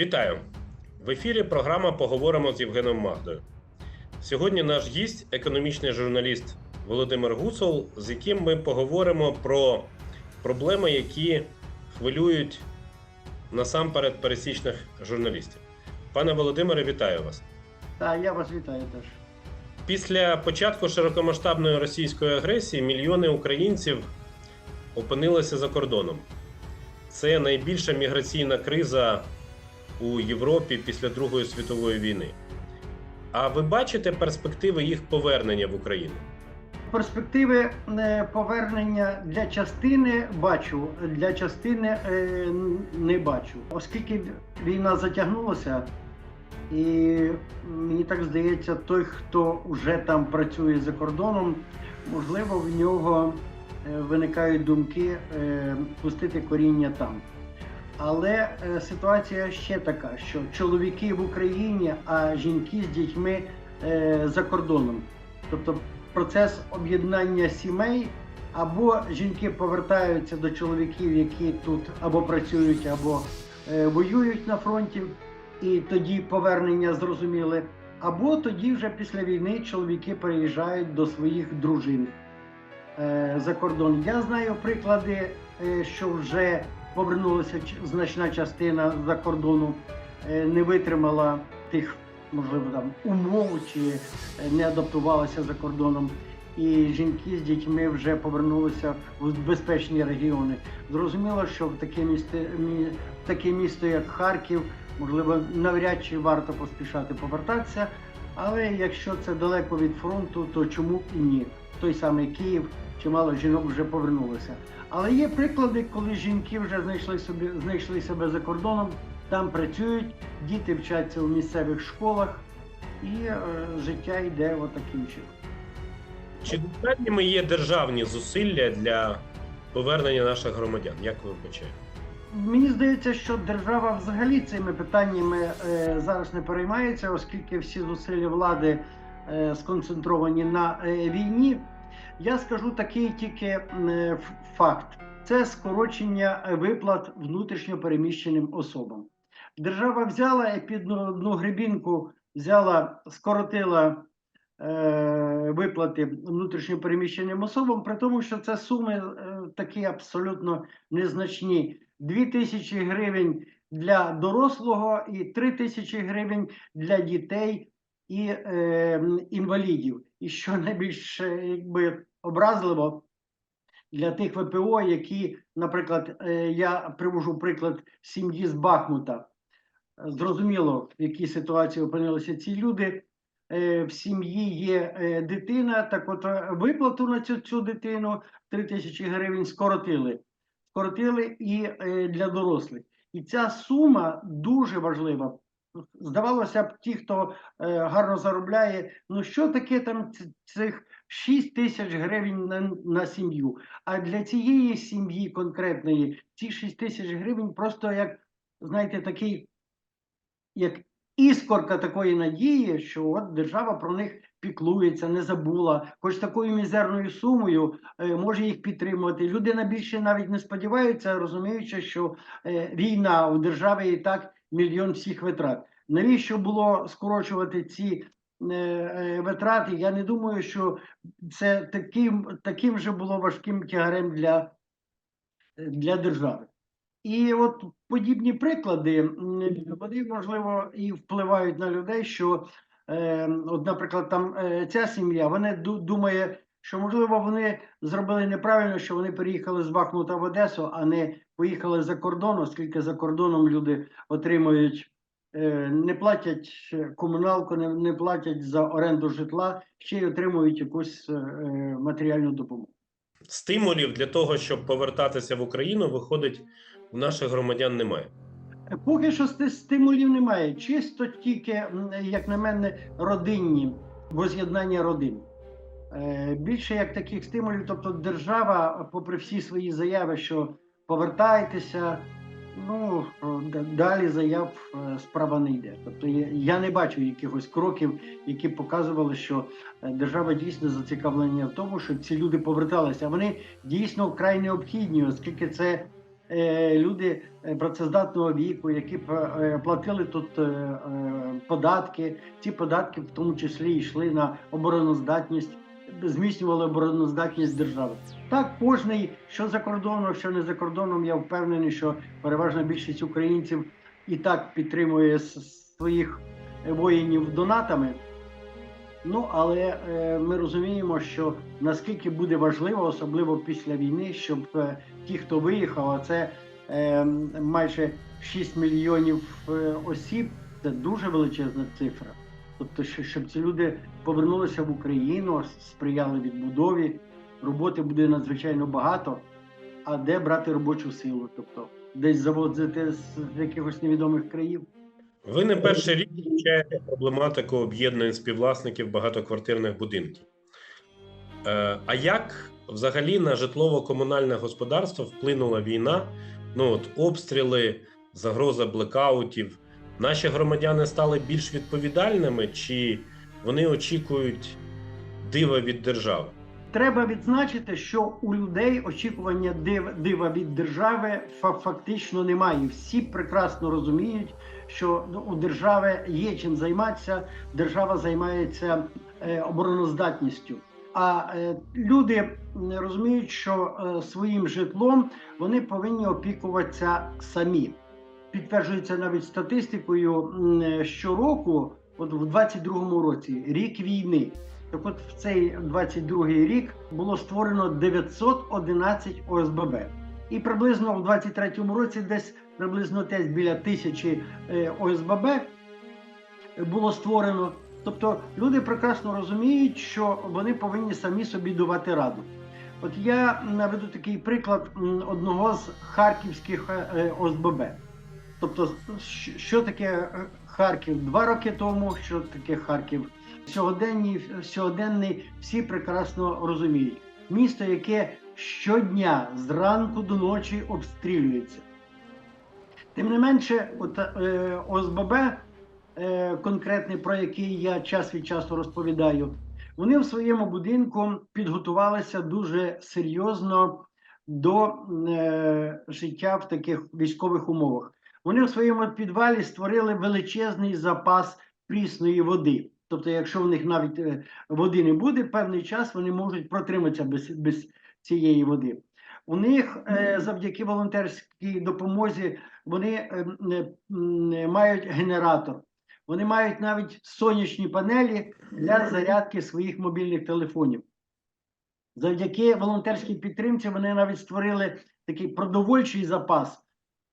Вітаю! В ефірі програма Поговоримо з Євгеном Магдою. Сьогодні наш гість, економічний журналіст Володимир Гуцул, з яким ми поговоримо про проблеми, які хвилюють насамперед пересічних журналістів. Пане Володимире, вітаю вас. Так, я вас вітаю теж. Після початку широкомасштабної російської агресії мільйони українців опинилися за кордоном. Це найбільша міграційна криза у Європі після Другої світової війни. А ви бачите перспективи їх повернення в Україну? Перспективи е, повернення для частини бачу, для частини е, не бачу. Оскільки війна затягнулася, і мені так здається, той, хто вже там працює за кордоном, можливо, в нього е, виникають думки пустити коріння там. Але е, ситуація ще така, що чоловіки в Україні, а жінки з дітьми е, за кордоном. Тобто процес об'єднання сімей, або жінки повертаються до чоловіків, які тут або працюють, або е, воюють на фронті, і тоді повернення зрозуміле, або тоді вже після війни чоловіки переїжджають до своїх дружин за кордон. Я знаю приклади, що вже повернулася значна частина за кордону, е, не витримала тих, можливо, там умов чи е, не адаптувалася за кордоном. І жінки з дітьми вже повернулися в безпечні регіони. Зрозуміло, що в таке місто, мі- в таке місто, як Харків, можливо, навряд чи варто поспішати повертатися. Але якщо це далеко від фронту, то чому і ні? Той самий Київ, чимало жінок вже повернулося. Але є приклади, коли жінки вже знайшли собі знайшли себе за кордоном, там працюють, діти вчаться у місцевих школах, і е, життя йде отаким чином. Чи достатніми є державні зусилля для повернення наших громадян? Як ви вбачаєте? Мені здається, що держава взагалі цими питаннями е, зараз не переймається, оскільки всі зусилля влади е, сконцентровані на е, війні. Я скажу такий тільки е, факт: це скорочення виплат внутрішньо переміщеним особам. Держава взяла і під одну- грибінку взяла, скоротила е, виплати внутрішньо переміщеним особам, при тому, що це суми е, такі абсолютно незначні. 2 тисячі гривень для дорослого і 3 тисячі гривень для дітей і е, інвалідів. І що найбільш якби образливо для тих ВПО, які, наприклад, е, я привожу приклад сім'ї з Бахмута. Зрозуміло, в якій ситуації опинилися ці люди. Е, В сім'ї є е, дитина, так от виплату на цю, цю дитину 3 тисячі гривень скоротили скоротили і для дорослих. І ця сума дуже важлива. Здавалося б, ті, хто е, гарно заробляє, ну що таке там цих 6 тисяч гривень на, на сім'ю? А для цієї сім'ї конкретної ці 6 тисяч гривень просто як, знаєте, такий, як іскорка такої надії, що от держава про них піклується, не забула, хоч такою мізерною сумою е, може їх підтримувати. Людина більше навіть не сподівається, розуміючи, що е, війна у державі і так мільйон всіх витрат. Навіщо було скорочувати ці е, е, витрати? Я не думаю, що це таким, таким же було важким тягарем для, для держави. І от подібні приклади, вони можливо і впливають на людей, що е, от, наприклад, там е, ця сім'я, вона думає, що можливо вони зробили неправильно, що вони переїхали з Бахмута в Одесу, а не поїхали за кордон, оскільки за кордоном люди отримують, е, не платять комуналку, не, платять за оренду житла, ще й отримують якусь е, е, матеріальну допомогу. Стимулів для того, щоб повертатися в Україну, виходить, у наших громадян немає. Поки що стимулів немає. Чисто тільки, як на мене, родинні, воз'єднання родин. Е, Більше як таких стимулів, тобто держава, попри всі свої заяви, що повертайтеся, ну далі заяв е, справа не йде. Тобто я, не бачу якихось кроків, які показували, що е, держава дійсно зацікавлена в тому, щоб ці люди поверталися. Вони дійсно вкрай необхідні, оскільки це люди працездатного віку, які платили тут податки. Ці податки в тому числі йшли на обороноздатність, зміцнювали обороноздатність держави. Так, кожний, що за кордоном, що не за кордоном, я впевнений, що переважна більшість українців і так підтримує своїх воїнів донатами. Ну, але е, ми розуміємо, що наскільки буде важливо, особливо після війни, щоб е, ті, хто виїхав, а це е, майже 6 мільйонів е, осіб, це дуже величезна цифра. Тобто, що- щоб ці люди повернулися в Україну, сприяли відбудові, роботи буде надзвичайно багато. А де брати робочу силу? Тобто, десь завозити з якихось невідомих країв. Ви не перший рік вивчаєте проблематику об'єднань співвласників багатоквартирних будинків. Е, а як взагалі на житлово-комунальне господарство вплинула війна? Ну от обстріли, загроза блекаутів. Наші громадяни стали більш відповідальними, чи вони очікують дива від держави? Треба відзначити, що у людей очікування див, дива від держави фа- фактично немає. Всі прекрасно розуміють, що ну, у держави є чим займатися. Держава займається е, обороноздатністю. А е, люди м, розуміють, що е, своїм житлом вони повинні опікуватися самі. Підтверджується навіть статистикою щороку, от в 22-му році, рік війни. Так от в цей 22-й рік було створено 911 ОСББ. І приблизно в 23-му році десь приблизно десь біля тисячі е, ОСББ було створено. Тобто люди прекрасно розуміють, що вони повинні самі собі давати раду. От я наведу такий приклад одного з харківських е, е, ОСББ. Тобто, що- таке е, Харків два роки тому, що таке Харків сьогоденні, сьогоденний, всі прекрасно розуміють. Місто, яке щодня зранку до ночі обстрілюється. Тим не менше, от, е, ОСББ, е, конкретний, про який я час від часу розповідаю, вони в своєму будинку підготувалися дуже серйозно до е, життя в таких військових умовах. Вони в своєму підвалі створили величезний запас прісної води. Тобто, якщо в них навіть е, води не буде, певний час вони можуть протриматися без, без цієї води. У них е, завдяки волонтерській допомозі вони е, мають генератор. Вони мають навіть сонячні панелі для зарядки своїх мобільних телефонів. Завдяки волонтерській підтримці вони навіть створили такий продовольчий запас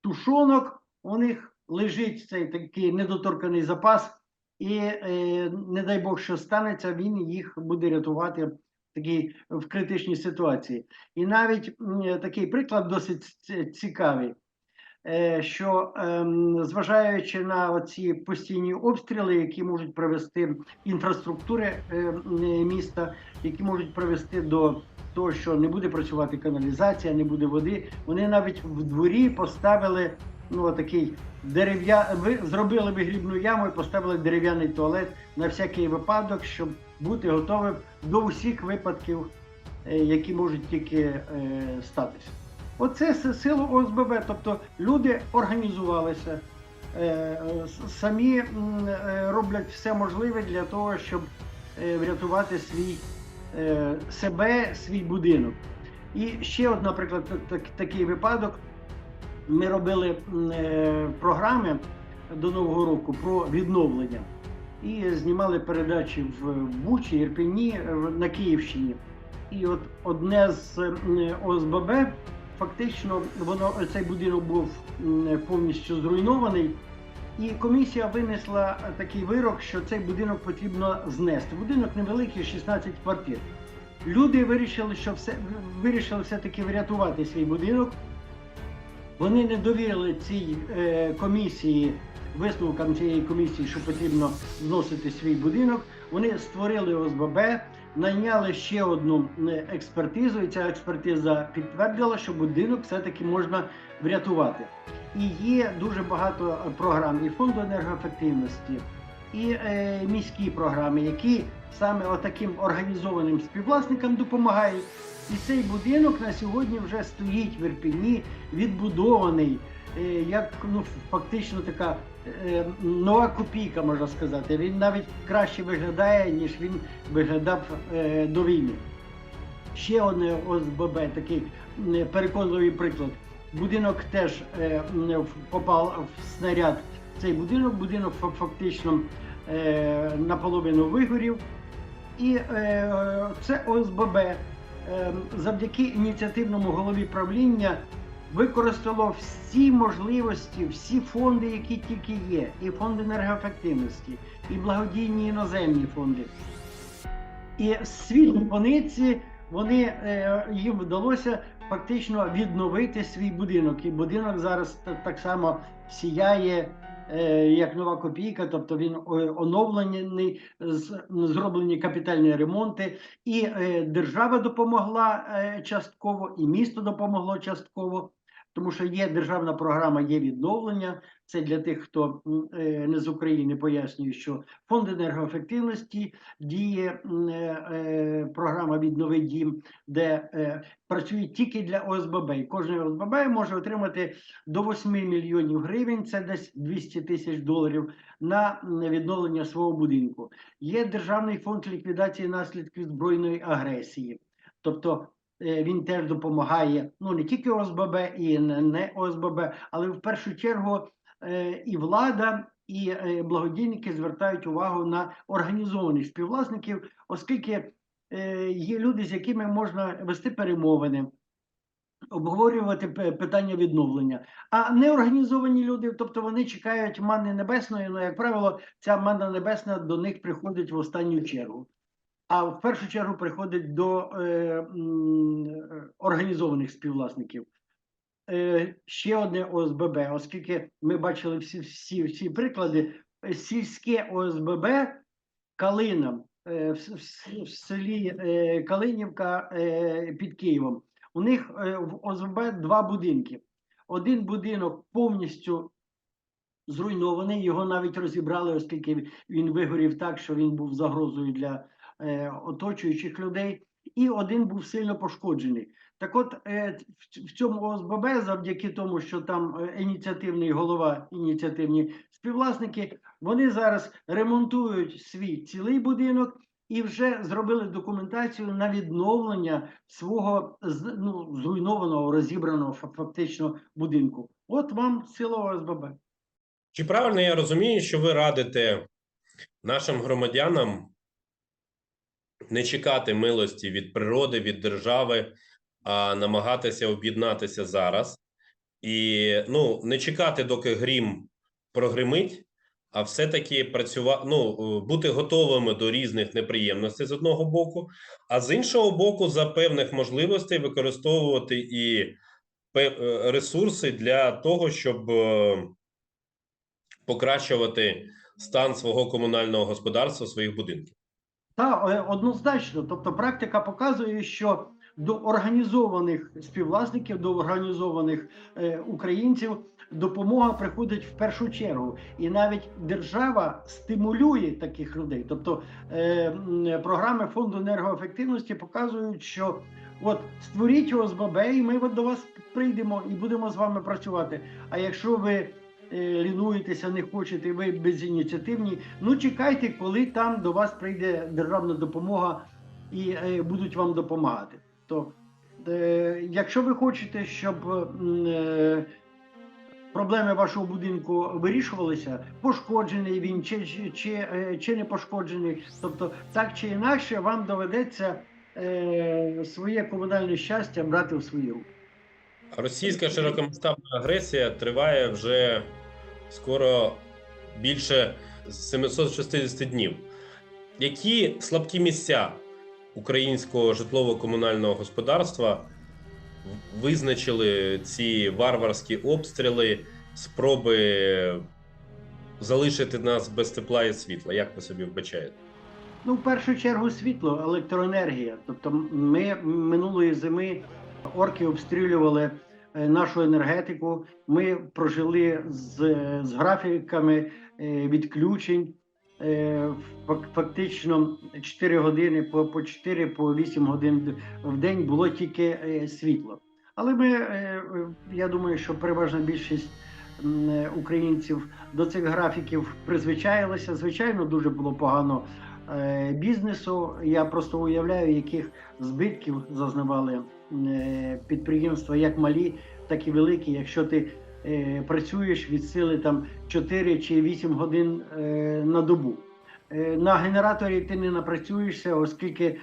тушонок. У них лежить цей такий недоторканий запас, і е, не дай Бог, що станеться, він їх буде рятувати в такій в критичній ситуації. І навіть такий приклад досить цікавий. е, Що ем, зважаючи на оці постійні обстріли, які можуть привести інфраструктури е, міста, які можуть привести до того, що не буде працювати каналізація, не буде води, вони навіть в дворі поставили ну такий дерев'я, ви зробили вигрібну яму і поставили дерев'яний туалет на всякий випадок, щоб бути готовим до усіх випадків, е, які можуть тільки е, статися. Оце сила ОСББ, тобто люди організувалися, е, самі е, роблять все можливе для того, щоб е, врятувати свій е, себе, свій будинок. І ще, от, наприклад, так, такий випадок. Ми робили е, програми до Нового року про відновлення і знімали передачі в Бучі, Ірпені е, на Київщині. І от одне з ОСББ фактично воно цей будинок був повністю зруйнований. І комісія винесла такий вирок, що цей будинок потрібно знести. Будинок невеликий, 16 квартир. Люди вирішили, що все вирішили все-таки врятувати свій будинок. Вони не довірили цій е, комісії, висновкам цієї комісії, що потрібно зносити свій будинок. Вони створили ОСББ, найняли ще одну е, експертизу, і ця експертиза підтвердила, що будинок все-таки можна врятувати. І є дуже багато програм і фонду енергоефективності, і е, міські програми, які саме отаким організованим співвласникам допомагають. І цей будинок на сьогодні вже стоїть в Ірпіні, відбудований, е, як ну, фактично така е, нова копійка, можна сказати. Він навіть краще виглядає, ніж він виглядав е, до війни. Ще одне ОСББ, такий переконливий приклад. Будинок теж попав в снаряд. Цей будинок, будинок фактично наполовину вигорів. І це ОСББ завдяки ініціативному голові правління використало всі можливості, всі фонди, які тільки є, і фонд енергоефективності, і благодійні іноземні фонди. І світло пониці вони е, їм вдалося фактично відновити свій будинок. І будинок зараз так само сіяє. Е, Як нова копійка, тобто він е, оновлений, зроблені капітальні ремонти, і е, держава допомогла частково, і місто допомогло частково, тому що є державна програма, є відновлення. Це для тих, хто е, не з України пояснює, що фонд енергоефективності діє е, е, програма Віднови дім, де працює тільки для ОСББ. І кожен ОСББ може отримати до 8 мільйонів гривень, це десь 200 тисяч доларів на відновлення свого будинку. Є державний фонд ліквідації наслідків збройної агресії, тобто. Він теж допомагає ну не тільки ОСББ і не- ОСББ, але в першу чергу і влада, і е, благодійники звертають увагу на організованих співвласників, оскільки е, є люди, з якими можна вести перемовини, обговорювати питання відновлення. А неорганізовані люди, тобто вони чекають манни небесної, ну, як правило, ця манна небесна до них приходить в останню чергу. А в першу чергу приходить до е, м, е, організованих співвласників. Е, ще одне ОСББ, оскільки ми бачили всі, всі, всі приклади, е, сільське ОСББ Калина е, в, в селі Калинівка під Києвом. У них в ОСББ два будинки. Один будинок повністю зруйнований, його навіть розібрали, оскільки він вигорів так, що він був загрозою для оточуючих людей, і один був сильно пошкоджений. Так от е, в- цьому ОСББ, завдяки тому, що там е, ініціативний голова, ініціативні співвласники, вони зараз ремонтують свій цілий будинок і вже зробили документацію на відновлення свого ну, зруйнованого, розібраного фактично будинку. От вам сила ОСББ. Чи правильно я розумію, що ви радите нашим громадянам не чекати милості від природи, від держави, а намагатися об'єднатися зараз і ну, не чекати, доки грім прогримить, а все-таки працювати, ну, е, бути готовими до різних неприємностей з одного боку, а з іншого боку, за певних можливостей використовувати і е, ресурси для того, щоб е, покращувати стан свого комунального господарства, своїх будинків. Та однозначно. Тобто, практика показує, що до організованих співвласників, до організованих е, українців допомога приходить в першу чергу, і навіть держава стимулює таких людей. Тобто е, програми фонду енергоефективності показують, що от створіть ОСББ, і ми до вас прийдемо і будемо з вами працювати. А якщо ви е, лінуєтеся, не хочете, ви безініціативні, ну чекайте, коли там до вас прийде державна допомога і е, будуть вам допомагати. То е, якщо ви хочете, щоб е, проблеми вашого будинку вирішувалися, пошкоджений він чи, чи, чи, е, не пошкоджений, тобто так чи інакше, вам доведеться своє комунальне щастя брати в свої руки. Російська широкомасштабна агресія триває вже скоро більше 760 днів. Які слабкі місця українського житлово-комунального господарства визначили ці варварські обстріли, спроби залишити нас без тепла і світла? Як ви собі вбачаєте? Ну, в першу чергу, світло, електроенергія. Тобто, ми минулої зими орки обстрілювали е, нашу енергетику. Ми прожили з, з графіками е, відключень. Е, фак- фактично 4 години по, по 4 по 8 годин в день було тільки е, світло. Але ми, е, я думаю, що переважна більшість українців до цих графіків призвичаїлися. Звичайно, дуже було погано бізнесу. Я просто уявляю, яких збитків зазнавали підприємства, як малі, так і великі. Якщо ти е, працюєш від сили там 4 чи 8 годин е, на добу. Е, На генераторі ти не напрацюєшся, оскільки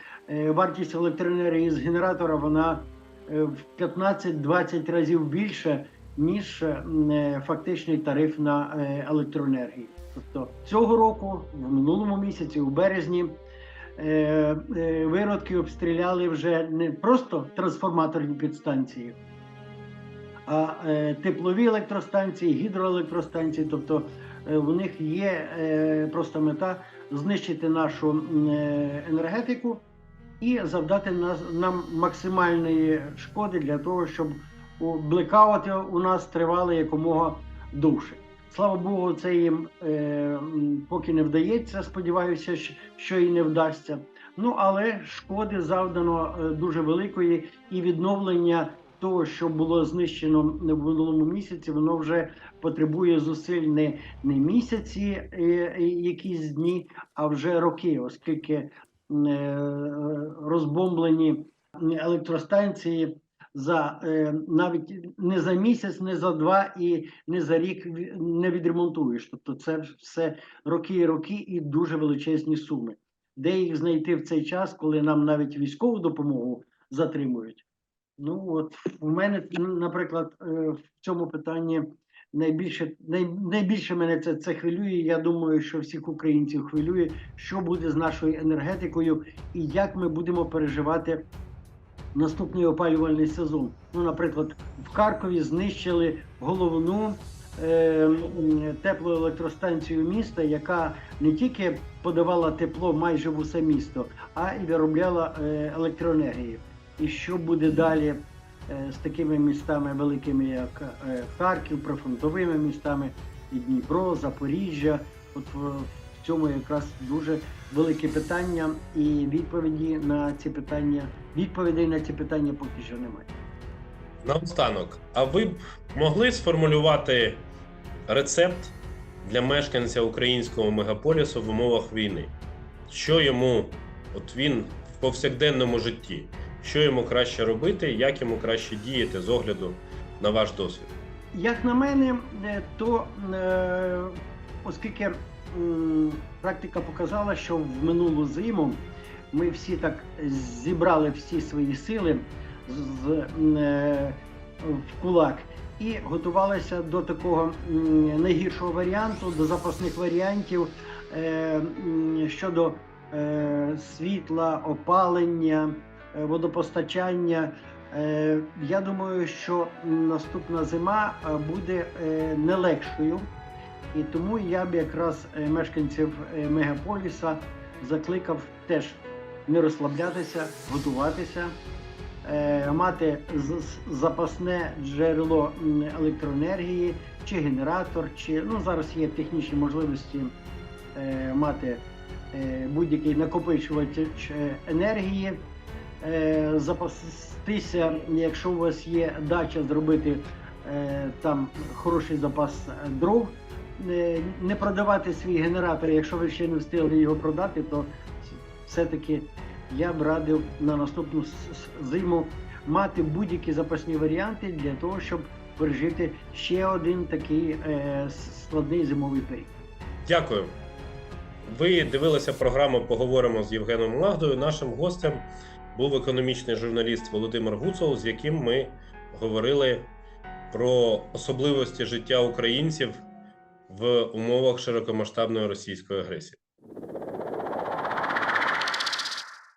вартість електроенергії з генератора вона в 15-20 разів більше, ніж фактичний тариф на електроенергію. Тобто цього року, в минулому місяці, у березні, виродки обстріляли вже не просто трансформаторні підстанції, а е, теплові електростанції, гідроелектростанції. Тобто е, в них є е, просто мета знищити нашу енергетику і завдати нам максимальної шкоди для того, щоб блекаути у нас тривали якомога довше. Слава Богу, це їм е, поки не вдається. Сподіваюся, що і не вдасться. Ну але шкоди завдано дуже великої, і відновлення того, що було знищено в минулому місяці, воно вже потребує зусиль не, не місяці, е, е, якісь дні, а вже роки, оскільки е, розбомблені електростанції за навіть не за місяць, не за два і не за рік не відремонтуєш. Тобто, це все роки і роки і дуже величезні суми. Де їх знайти в цей час, коли нам навіть військову допомогу затримують? Ну от у мене, наприклад, е, в цьому питанні найбільше най, найбільше мене це, це хвилює. Я думаю, що всіх українців хвилює, що буде з нашою енергетикою і як ми будемо переживати наступний опалювальний сезон. Ну, наприклад, в Харкові знищили головну е, теплоелектростанцію міста, яка не тільки подавала тепло майже в усе місто, а й виробляла е, електроенергію. І що буде далі е, з такими містами великими, як е, Харків, прифронтовими містами, і Дніпро, Запоріжжя? От в, цьому якраз дуже велике питання, і відповіді на ці питання, відповідей на ці питання поки що немає. Наостанок, а ви б могли сформулювати рецепт для мешканця українського мегаполісу в умовах війни? Що йому, от він в повсякденному житті, що йому краще робити, як йому краще діяти з огляду на ваш досвід? Як на мене, е, то е, оскільки практика показала, що в минулу зиму ми всі так зібрали всі свої сили з, е, в кулак і готувалися до такого найгіршого варіанту, до запасних варіантів щодо світла, опалення, водопостачання. Е, Я думаю, що наступна зима е, буде е, не легшою, і тому я б якраз е, мешканців е, мегаполіса закликав теж не розслаблятися, готуватися, е, мати запасне джерело електроенергії, чи генератор, чи ну зараз є технічні можливості е, мати е, будь-який накопичувач е, енергії е, запастися, якщо у вас є дача, зробити е, там хороший запас е, дров, е, не продавати свій генератор, якщо ви ще не встигли його продати, то все-таки я б радив на наступну зиму мати будь-які запасні варіанти для того, щоб пережити ще один такий е, складний зимовий період. Дякую. Ви дивилися програму Поговоримо з Євгеном Лагдою. Нашим гостем був економічний журналіст Володимир Гуцул, з яким ми говорили про особливості життя українців в умовах широкомасштабної російської агресії.